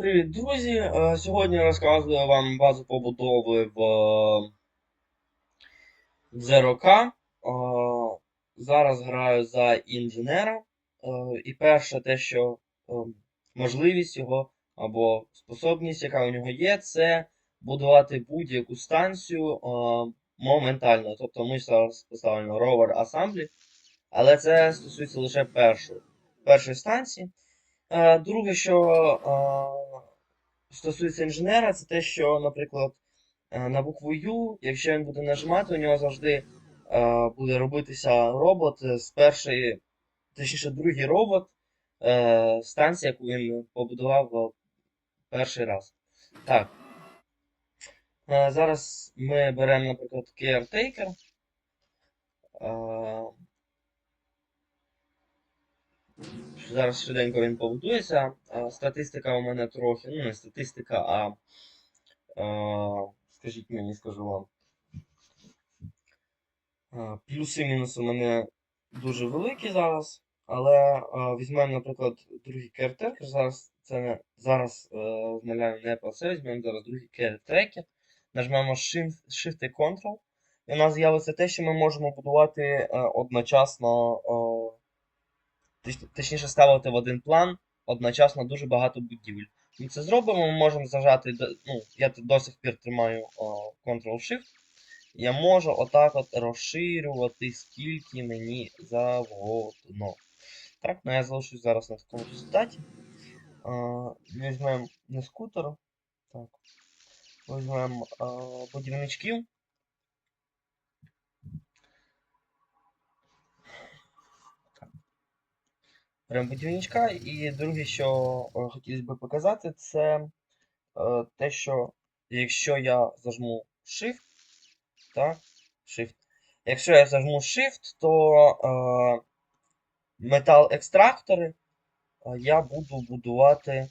Привіт, друзі! Е, Сьогодні розказую вам базу побудови в е, Zero. Е, Зараз граю за інженера. І перше те, що можливість його або способність, яка у нього є, це будувати будь-яку станцію моментально. Тобто ми зараз поставимо Rover Assembly, але це стосується лише першої, першої станції. Друге, що стосується інженера, це те, що, наприклад, е, на букву Ю, якщо він буде нажимати, у нього завжди е, буде робитися робот з першої, точніше, другий робот е, станції, яку він побудував е, перший раз. Так. Е, Зараз ми беремо, наприклад, Caretaker. Е, Зараз швиденько він побудується. Статистика у мене трохи, ну не статистика, а, а скажіть мені, скажу вам. Плюси-мінуси у мене дуже великі зараз. Але візьмемо, наприклад, другий кертрекер. Зараз це не зараз е, змовляємо не про це, візьмемо зараз другий кертрекер. Нажмемо Shift, і Ctrl. І у нас з'явиться те, що ми можемо будувати е, одночасно. Точ- точніше ставити в один план одночасно дуже багато будівель. Ми це зробимо, ми можемо зажати, ну, я до сих пір тримаю Ctrl-Shift. Я можу отак от розширювати, скільки мені завгодно. Так, ну я залишусь зараз на такому результаті. Візьмемо не скутер. Так. Візьмемо будівничків. Прям будівничка. І друге, що е, хотілося би показати, це е, те, що якщо я зажму Shift, так, Shift. Якщо я зажму Shift, то е, метал-екстрактори е, я буду будувати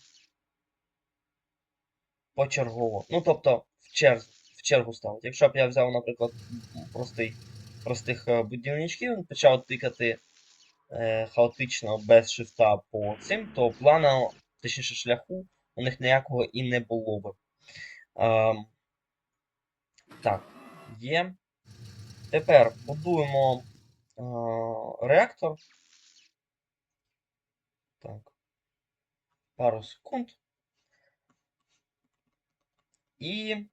почергово. Ну, тобто в чергу, в чергу ставити. Якщо б я взяв, наприклад, простий, простих будівничків, почав тикати е, хаотично без шифта по цим, то плану, точніше шляху, у них ніякого і не було би. Ем, так, є. Тепер будуємо е, реактор. Так. Пару секунд. І.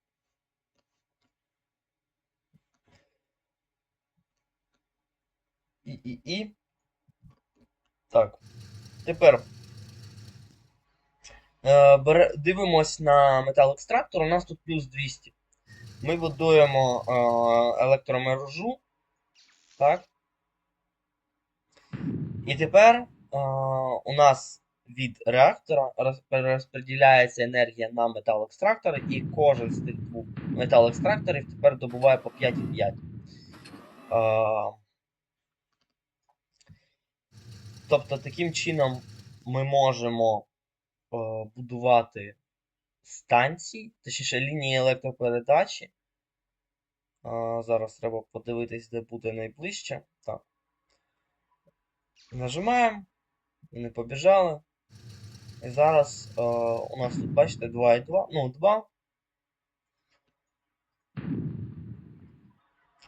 І, і, і. Так. Тепер е, дивимось на метал-екстрактор. У нас тут плюс 200. Ми будуємо е, електромережу. Так. І тепер е, у нас від реактора роз- перерозподіляється енергія на метал-екстрактор, і кожен з тих двох метал-екстракторів тепер добуває по 5,5. Е, Тобто таким чином ми можемо е, будувати станції, точніше лінії електропередачі. Е, зараз треба подивитись, де буде найближче. Так. Нажимаємо. Вони побіжали. І зараз е, у нас тут, бачите, 2,2. Ну, 2.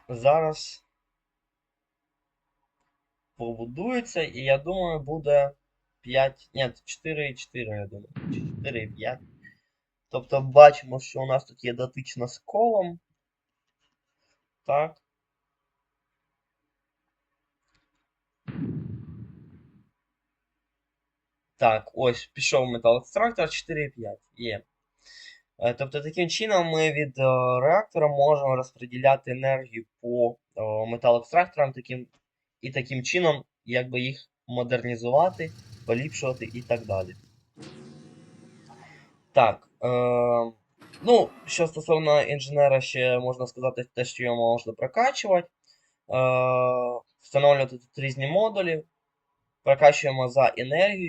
Зараз побудується, і я думаю, буде 5. Ні, 4,4, я думаю. Чи 4,5. Тобто бачимо, що у нас тут є дотична з колом. Так. Так, ось пішов металоекстрактор 4,5. Є. Е, Тобто таким чином ми від е, реактора можемо розподіляти енергію по е, металоекстракторам таким, і таким чином якби їх модернізувати, поліпшувати і так далі. Так. Е, ну, що стосовно інженера, ще можна сказати те, що його можна прокачувати. Е, встановлювати тут різні модулі. Прокачуємо за енергію.